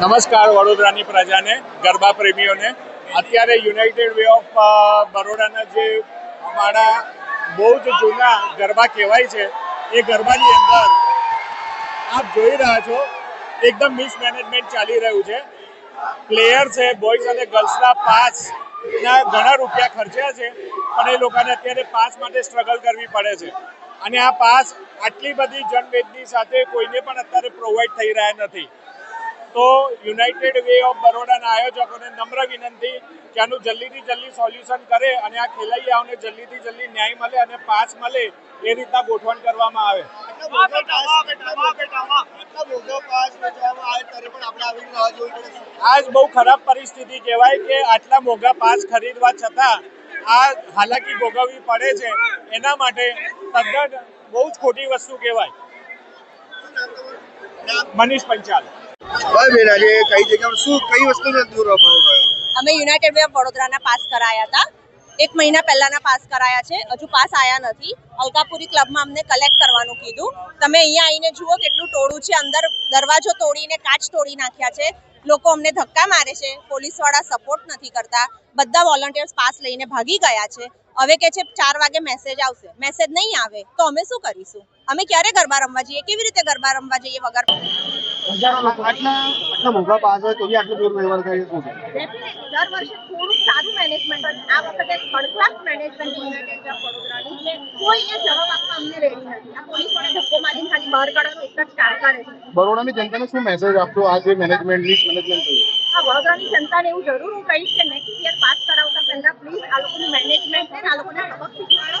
નમસ્કાર, વડોદરાની પ્રજાને, ગરબા પ્રેમીઓને. અત્યારે યુનાઇટેડ વે ઓફ બરોડાના જે અમારા બહુ જ જૂના ગરબા કહેવાય છે, એ ગરબાની અંદર આપ જોઈ રહ્યા છો, એકદમ મિસમેનેજમેન્ટ ચાલી રહ્યું છે. પ્લેયર છે બોયઝ અને ગર્લ્સના પાંચ ના ઘણા રૂપિયા ખર્ચ્યા છે, પણ એ લોકોને અત્યારે પાસ માટે સ્ટ્રગલ કરવી પડે છે. અને આ પાસ આટલી બધી જનવેદની સાથે કોઈને પણ અત્યારે પ્રોવાઈડ થઈ રહ્યા નથી તો યુનાઇટેડ વે ઓફ બરોડાના આયોજકોને નમ્ર વિનંતી કે આનું જલ્દીથી જલ્દી સોલ્યુશન કરે અને આ ખેલૈયાઓને જલ્દીથી જલ્દી ન્યાય મળે અને પાસ મળે એ રીતના ગોઠવણ કરવામાં આવે. આજ બહુ ખરાબ પરિસ્થિતિ કહેવાય કે આટલા મોંઘા પાસ ખરીદવા છતાં આ હાલાકી ભોગવવી પડે છે એના માટે તદ્દન બહુ જ ખોટી વસ્તુ કહેવાય? મનીષ પંચાલ. ભાઈ બેન આજે કઈ જગ્યા શું કઈ વસ્તુને દૂર? અમે યુનાઇટેડ વે ઓફ વડોદરાના પાસ કરાયા હતા. એક મહિના પહેલાના પાસ કરાયા છે. હજુ પાસ આયા નથી. અલકાપુરી ક્લબમાં અમને કલેક્ટ કરવાનું કીધું. તમે અહીંયા આવીને જુઓ કેટલું ટોળું છે. અંદર દરવાજો તોડીને કાચ તોડી નાખ્યા છે. લોકો અમને ધક્કા મારે છે. પોલીસવાળા સપોર્ટ નથી કરતા. બધા વોલન્ટિયર્સ પાસ લઈને ભાગી ગયા છે. હવે કે છે ચાર વાગે મેસેજ આવશે. મેસેજ નહીં આવે તો અમે શું કરીશું? અમે ક્યારે ગરબા રમવા જઈએ? કેવી રીતે ગરબા રમવા જઈએ વગર? દૂર વર્ષે થોડુંક સારું મેનેજમેન્ટ આ વખતે થર્ડ ક્લાસ મેનેજમેન્ટ બરોડાની જનતાને શું મેસેજ આપશો? મેનેજમેન્ટ વડોદરાની જનતાને એવું જરૂર હું કહીશ કે નેક્સ્ટ યર પાસ કરાવતા પહેલા પ્લીઝ આ લોકોનું મેનેજમેન્ટ છે ને આ લોકોને સબક શીખવાડો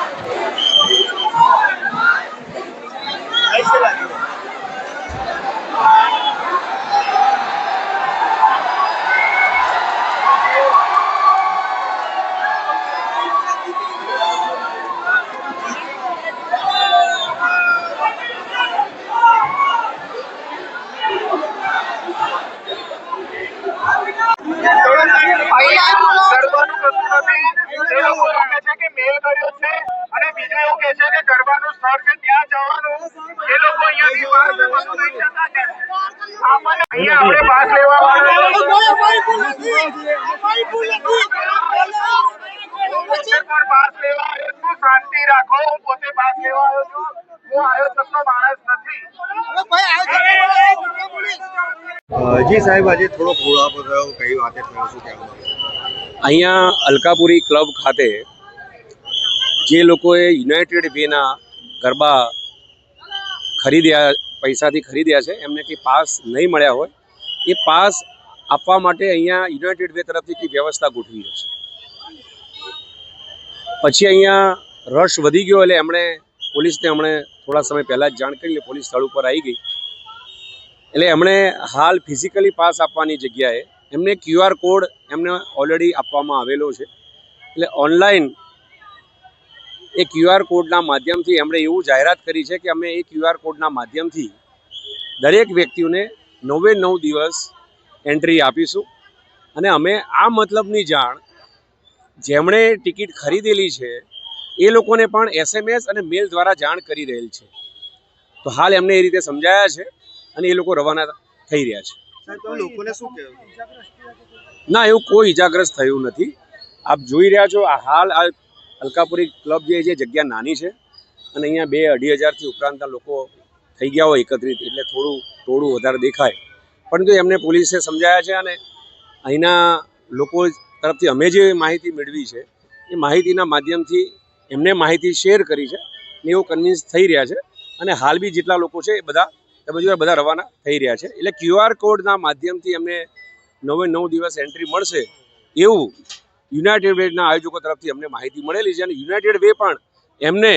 અહીંયા આપણે પાસ લેવા માટે હું પોતે પણ પાસ લેવા આવ્યો છું શાંતિ રાખો હું પોતે પાસ લેવા આવ્યો છું હું આયોજકનો માણસ નથી અ, જી સાહેબ આજે થોડો ઘોળાપો થયો કઈ વાતે થયો શું કહેવા માંગો છો? અહીંયા અલકાપુરી ક્લબ ખાતે જે લોકોએ યુનાઇટેડ વેના ગરબા ખરીદ્યા પૈસાથી ખરીદ્યા છે. એમને કંઈ પાસ નહીં મળ્યા હોય. એ પાસ આપવા માટે અહીંયા યુનાઇટેડ વે તરફથી કંઈ વ્યવસ્થા ગોઠવી હશે પછી અહીંયા રશ વધી ગયો એટલે એમણે પોલીસને હમણે થોડા સમય પહેલાં જ જાણ કરી લે, પોલીસ સ્થળ ઉપર આવી ગઈ. એટલે એમણે હાલ ફિઝિકલી પાસ આપવાની જગ્યાએ એમને ક્યુઆર કોડ એમને ઓલરેડી આપવામાં આવેલો છે. એટલે ઓનલાઈન એ ક્યુઆર કોડના માધ્યમથી એમણે એવું જાહેરાત કરી છે કે અમે એ ક્યુઆર કોડના માધ્યમથી દરેક વ્યક્તિઓને નવે નવ દિવસ એન્ટ્રી આપીશું. અને અમે આ મતલબની જાણ જેમણે ટિકિટ ખરીદેલી છે એ લોકોને પણ એસએમએસ અને મેલ દ્વારા જાણ કરી રહેલ છે. તો હાલ એમને એ રીતે સમજાયા છે અને એ લોકો રવાના થઈ રહ્યા છે. ના એવું કોઈ ઇજાગ્રસ્ત થયું નથી. આપ જોઈ રહ્યા છો આ હાલ આ અલકાપુરી ક્લબ જે છે જગ્યા નાની છે અને અહીંયા બે અઢી હજારથી ઉપરાંતના લોકો થઈ ગયા હોય એકત્રિત એટલે થોડું થોડું વધારે દેખાય. પરંતુ એમને પોલીસે સમજાયા છે અને અહીંના લોકો તરફથી અમે જે માહિતી મેળવી છે, એ માહિતીના માધ્યમથી એમને માહિતી શેર કરી છે ને એવું કન્વિન્સ થઈ રહ્યા છે અને હાલ બી જેટલા લોકો છે, એ બધા તમે જોયા બધા રવાના થઈ રહ્યા છે. એટલે ક્યુઆર કોડના માધ્યમથી એમને નવે નવ દિવસ એન્ટ્રી મળશે એવું યુનાઇટેડ વેના આયોજકો તરફથી અમને માહિતી મળેલી છે અને યુનાઇટેડ વે પણ એમને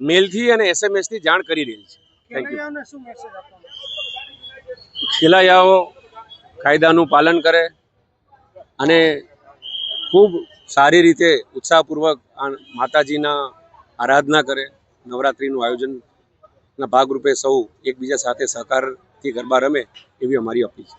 મેલથી અને એસએમએસથી જાણ કરી રહેલ છે. થેન્ક યુ ખેલાયાઓ કાયદાનું પાલન કરે અને ખૂબ સારી રીતે ઉત્સાહપૂર્વક માતાજીના આરાધના કરે. નવરાત્રિનું આયોજનના ભાગરૂપે સૌ એકબીજા સાથે સહકારથી ગરબા રમે એવી અમારી અપીલ છે.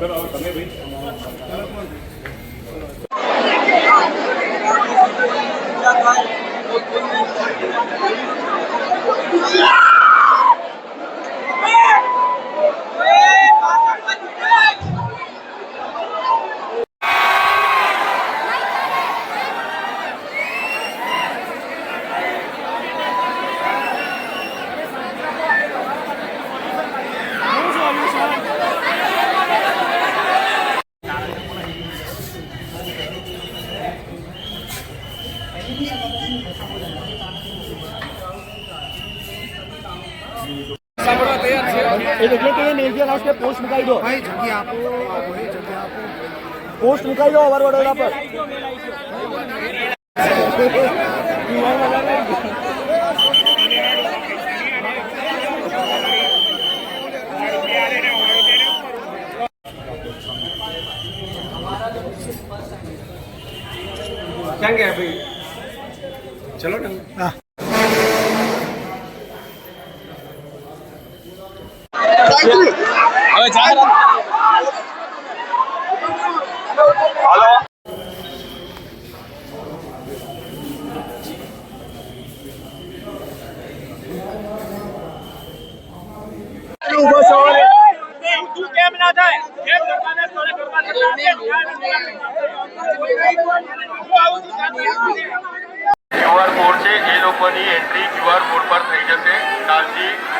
ચલો તમે ભાઈ? પોસ્ટ મુકાઈ દો પોસ્ટ મુકાઈ દો અવર વડોદરા પર ક્યાં ગયા ભાઈ ચલો ને હવે જાહેરાત કેમ ના થાય કેમ લોકોને સ્થળે કરવા ક્યુઆર કોડ છે એ લોકોની એન્ટ્રી ક્યુઆર કોડ પર થઈ જશે કાલજી